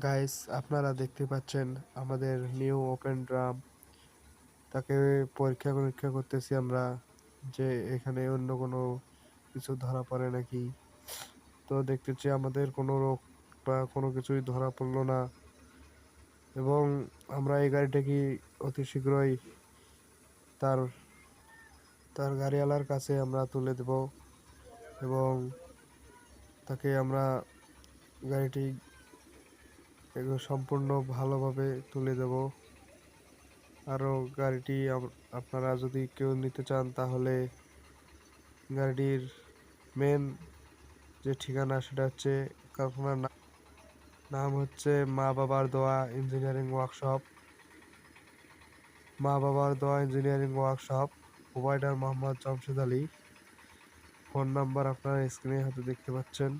Guys আপনারা দেখতে পাচ্ছেন আমাদের নিউ ওপেন ড্রাম তাকে পরীক্ষা নিরীক্ষা করতেছি আমরা যে এখানে অন্য কোনো কিছু ধরা পড়ে নাকি। তো দেখতেছি আমাদের কোনো রোগ বা কোনো কিছুই ধরা পড়ল না। এবং আমরা এই গাড়িটাকে অতি শীঘ্রই তার তার গাড়িওয়ালার কাছে আমরা তুলে দেব। এবং তাকে আমরা গাড়িটি এগুলো সম্পূর্ণ ভালোভাবে তুলে দেব। আরও গাড়িটি আপনারা যদি কেউ নিতে চান তাহলে গাড়িটির মেন যে ঠিকানা সেটা হচ্ছে কারখানার নাম হচ্ছে মা বাবার দোয়া ইঞ্জিনিয়ারিং ওয়ার্কশপ মা বাবার দোয়া engineering workshop provider Mohammad Jamshed Ali. Phone number আপনারা স্ক্রিনে হাতে দেখতে পাচ্ছেন।